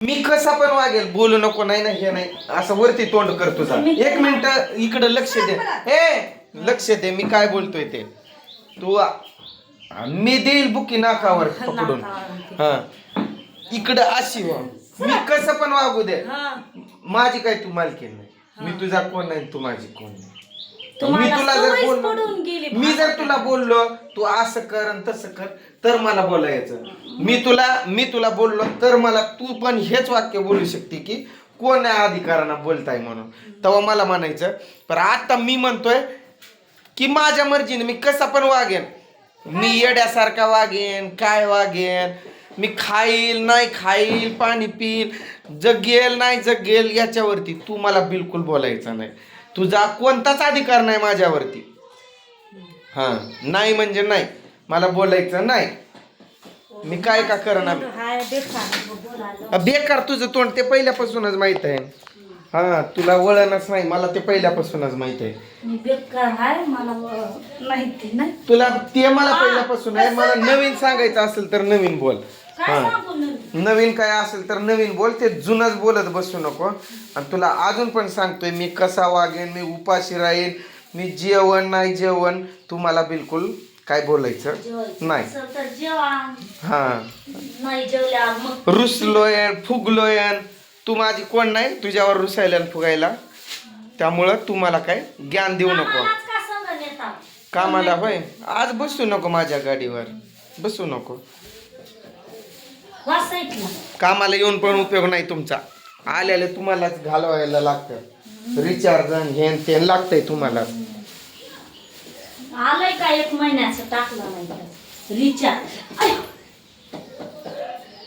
मी कसा पण वागेल बोलू नको नाही ना हे नाही. असं वरती तोंड कर तुझा एक मिनिट इकडे लक्ष दे. ए लक्ष दे मी काय बोलतोय ते. तू आ- मी देईल बुकी नाकावर पकडून. हा. इकडं अशी हो. मी कसं पण वागू दे. हा. माझी काय तू मालकी नाही. मी तुझा कोण नाही तू माझी कोण नाही मी तुम्हाला तुला जर सवयच बोललो पडून गेली मी जर तुला बोललो तू असं कर आणि तसं कर तर मला बोलायचं. मी तुला मी तुला बोललो तर मला तू पण हेच वाक्य बोलू शकते की कोण आहे अधिकारानं बोलताय म्हणून. तेव्हा मला म्हणायचं पण आता मी म्हणतोय की माझ्या मर्जीने मी कसा पण वागेन. मी येड्यासारखा वागेन काय वागेन. मी खाईल नाही खाईल पाणी पिईल जगेल नाही जगेल याच्यावरती तू मला बिलकुल बोलायचं नाही. तुझा कोणताच अधिकार नाही माझ्यावरती. हा नाही म्हणजे नाही. मला बोलायचं नाही. मी काय का करणार? बेकार. तुझं तोंड ते पहिल्यापासूनच माहीत आहे. हा तुला वळणच नाही मला ते पहिल्यापासूनच माहीत आहे. मी बेकार आहे मला व- माहिती नाही. तुला ते मला पहिल्यापासून आहे मला नवीन सांगायचं असेल तर नवीन बोल. हा. नवीन? काय असेल तर नवीन बोल ते जुनच बोलत बसू नको. आणि तुला अजून पण सांगतोय मी कसा वागेन मी उपाशी राहीन मी जेवण नाही जेवण तू मला बिलकुल काय बोलायचं नाही. हा. रुसलोय फुगलोय तू माझी कोण नाही तुझ्यावर रुसायला आणि फुगायला. त्यामुळं तू मला काय ज्ञान देऊ नको. कामाला होय. आज बसू नको माझ्या गाडीवर. बसू नको. कामाला येऊन पण उपयोग नाही तुमचा. आल्याला तुम्हालाच घालवायला लागतं. रिचार्ज हे न ते लागतंय तुम्हाला. आलंय का एक महिन्याचं? टाकलं नाही रिचार्ज आय,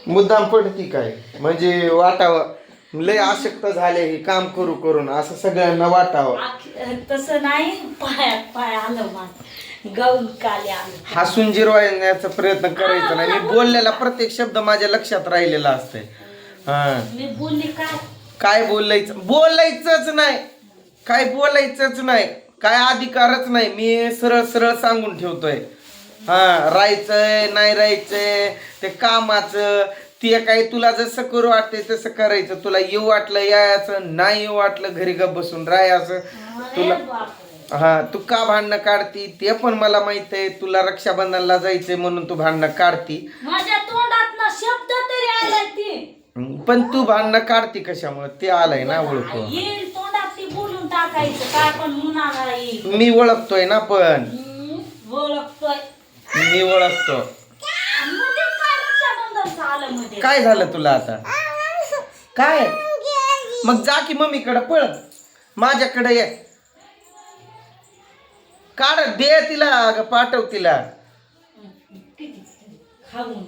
मुद्दाम पडती काय? म्हणजे वाटावं लय आसक्त झाले हे काम करू करून असं सगळ्यांना वाटावं. आख- तसं नाही पायात पाय आलं माझ. गाऊन काले आलं. हसून जिरवायचा प्रयत्न करायचा नाही. मी बोललेला प्रत्येक शब्द माझ्या लक्षात राहिलेला असतंय हा. मी बोलली काय? काय बोलायचं? बोलायचंच नाही. काय बोलायचंच नाही. काय अधिकारच नाही. मी सरळ सरळ सांगून ठेवतोय. हा राहायचंय नाही राहायचंय ते कामाचं ते काही तुला जसं करू वाटतंय तसं करायचं. तुला येऊ वाटलं यायचं. नाही येऊ वाटलं घरी गप बसून राहायचं. तुला. हा तू का भांडणं काढती? ते पण मला माहीत आहे. तुला रक्षाबंधनला जायचंय म्हणून तू भांडणं काढती. माझ्या तोंडात ना शब्द तरी आलाय ती पण तू भांडणं काढती कशामुळे? ते आलंय ना ओळखू येईल तोंडात ती बोलून टाकायचं. काय पण मुनाला येईल. मी ओळखतोय ना पण. ओळखतोय. मी ओळखतो. काय काय झालं तुला आता? काय? मग जा की मम्मीकडे पळ. माझ्याकडे ये. काढ दे तिला अगं, पाठव तिला. खाऊन.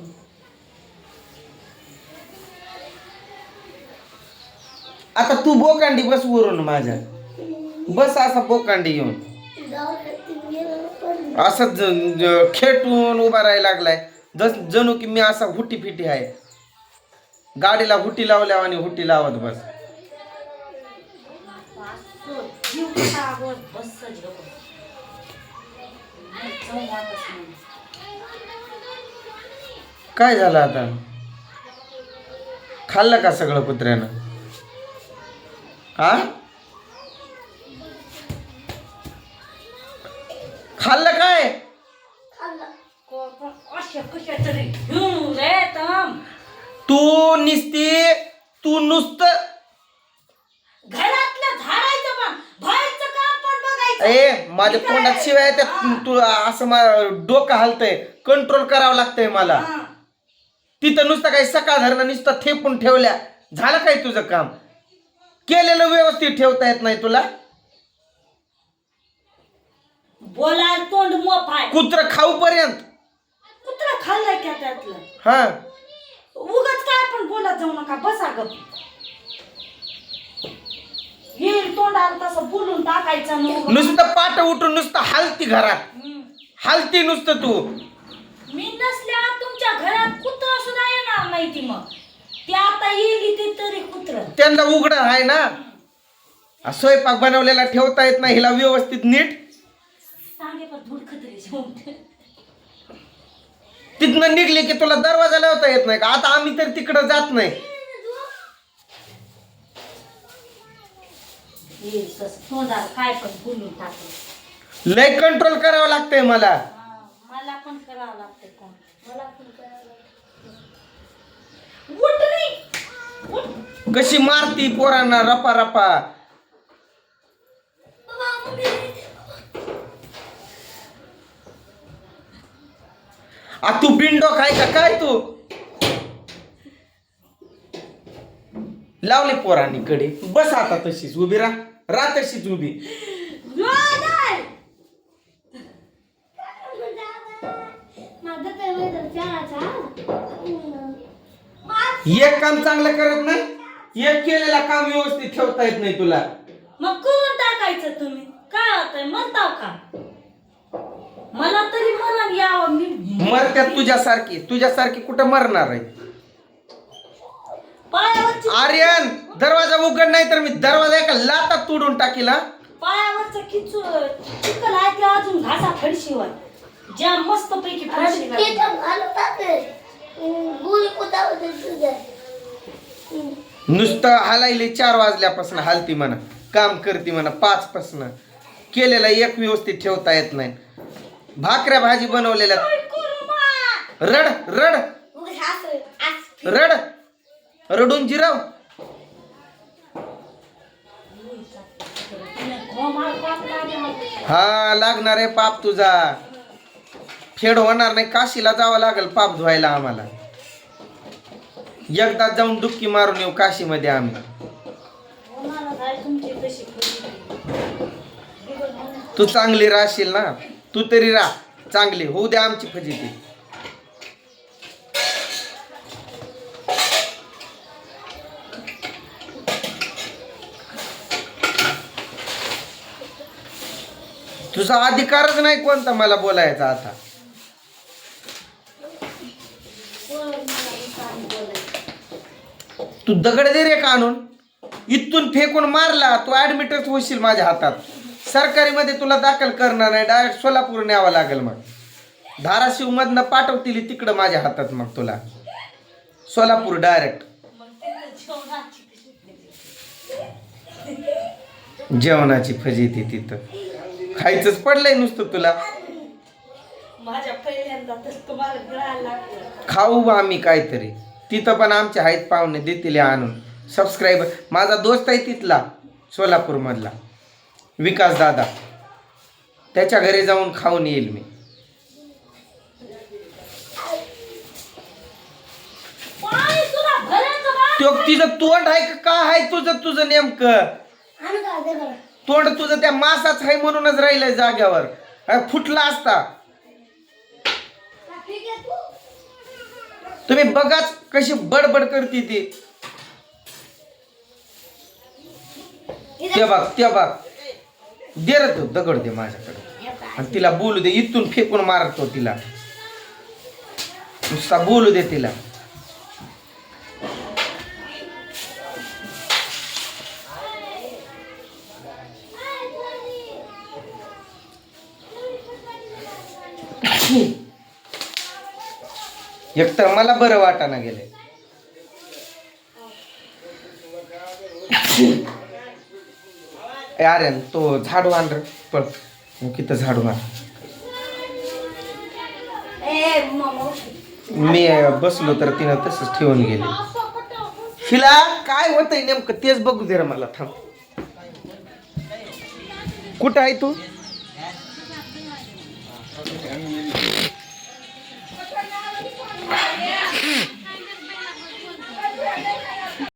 आता तू बोकांडी बस वरून माझ्या. बस असा बोकांडी घेऊन असं ज- ज- खेटून उभा राहायला लागलाय. जस जणू की मी असा हुटी फिटी आहे. गाडीला हुटी लावल्या आणि हुटी लावत बस. काय झालं आता? खाल्लं का सगळं कुत्र्यानं? हा खाल्लं काय? अशा कशा तरी. घेऊन रे तम तू निसती तू नुसतं घरातलं झाडायचं पण बाहेरचं काम पण बघायचं. ए माझ्या तोंडात शिवाय तू असं मा- डोकं हलतंय. कंट्रोल करावं लागतंय मला. हा. तिथं नुसतं काही सकाळ धरणं नुसतं थेपून ठेवल्या. झालं काय तुझं काम? केलेलं व्यवस्थित ठेवता येत नाही तुला? बोलायला तोंड आहे कुत्र खाऊ पर्यंत खाल्लंय का त्यातलं? हा. उगाच काय पण बोलत जाऊ नका बसा ग येईल तोंडाला तसं बोलून टाकायचं ना उगाच. नुसतं पाट उठून नुसतं हालती घरात. हम्म. हालती नुसतं तू. मी नसल्या तुमच्या घरात कुत्र सुद्धा येणार नाही ती मग. ती आता येईल ती तरी कुत्र. त्यांना उघड आहे ना. स्वयंपाक बनवलेला ठेवता येत नाही हिला व्यवस्थित नीट. सांगे पण धूळ खतरी तिथनं निघले की तुला दरवाजा लावता येत नाही. का आता आम्ही तर तिकडं जात नाही. लय कंट्रोल करावं लागतंय मला. मला पण करावं कशी मारती पोरांना रपा रपा. आ तू बिंडो काय का? काय तू? लावली पोरांनी कडे. बस आता तशीच उभी राह. राह तशीच उभी. एक काम चांगलं करत नाही एक केलेला काम व्यवस्थित ठेवता येत नाही तुला. मग करून टाकायचं तुम्ही. काय होतंय? म्हणताव का? मला तरी मरण यावं मी मरत्यात तुझ्यासारखी तुझ्यासारखी कुठं मरणार आहे? पायावरची आर्यन दरवाजा उघड नाही तर मी दरवाजा एका लातात तोडून टाकीला पायावरचं खिचू चिकल आहे ते अजून घासा फडशीवर. ज्या मस्त पैकी फडशी लागली. नुसतं हालायले चार वाजल्यापासून हालती म्हणा काम करते म्हणा पाच पासन केलेला एक व्यवस्थित ठेवता येत नाही. भाकऱ्या भाजी बनवलेल्या? रड रड. रड. रडून जिराव. हा लागणार आहे पाप तुझा. फेड होणार नाही. काशीला जावं लागेल पाप धुवायला आम्हाला. एकदा जाऊन डुक्की मारून येऊ काशीमध्ये आम्ही. तू चांगली राहशील ना. तू तरी राह. चांगली होऊ द्या आमची फजिती. तुझा अधिकारच नाही कोणता मला बोलायचा आता. तू दगड दे रे कानून. इथून फेकून मारला तू ऍडमिटच होशील माझ्या हातात. सरकारीमध्ये तुला दाखल करणार नाही डायरेक्ट सोलापूर न्यावं लागेल मग. धाराशिव मधनं पाठवतील तिकडं माझ्या हातात मग तुला. सोलापूर डायरेक्ट जेवणाची फजिती. जेवणाची फजिती तिथं. खायचंच पडलंय नुसतं तुला. खाऊ आम्ही काहीतरी. तिथं पण आमचे आहेत पाहुणे देतील आणून. सबस्क्राईबर माझा दोस्त आहे तिथला सोलापूरमधला. विकास दादा. त्याच्या घरी जाऊन खाऊन येईल मी. तो तिचं तोंड आहे का? काय आहे तुझं? तुझं नेमकं? तोंड तुझं त्या मासाच आहे म्हणूनच राहिलंय जाग्यावर फुटला असता. तुम्ही बघाच कशी बडबड करते ती. ते बघ ते बघ. देरत रे दगड दे माझ्याकडे. आणि तिला बोलू दे इथून फेकून मारतो तिला. नुसता बोलू दे तिला. एकतर मला बरं वाटाना गेले अरे तो झाडू आण रे पळ. किती झाडू आण. मी बसलो तर तिनं तसंच ठेवून गेले. हिला काय होतंय नेमकं तेच बघू दे मला थांब. कुठं आहे तू?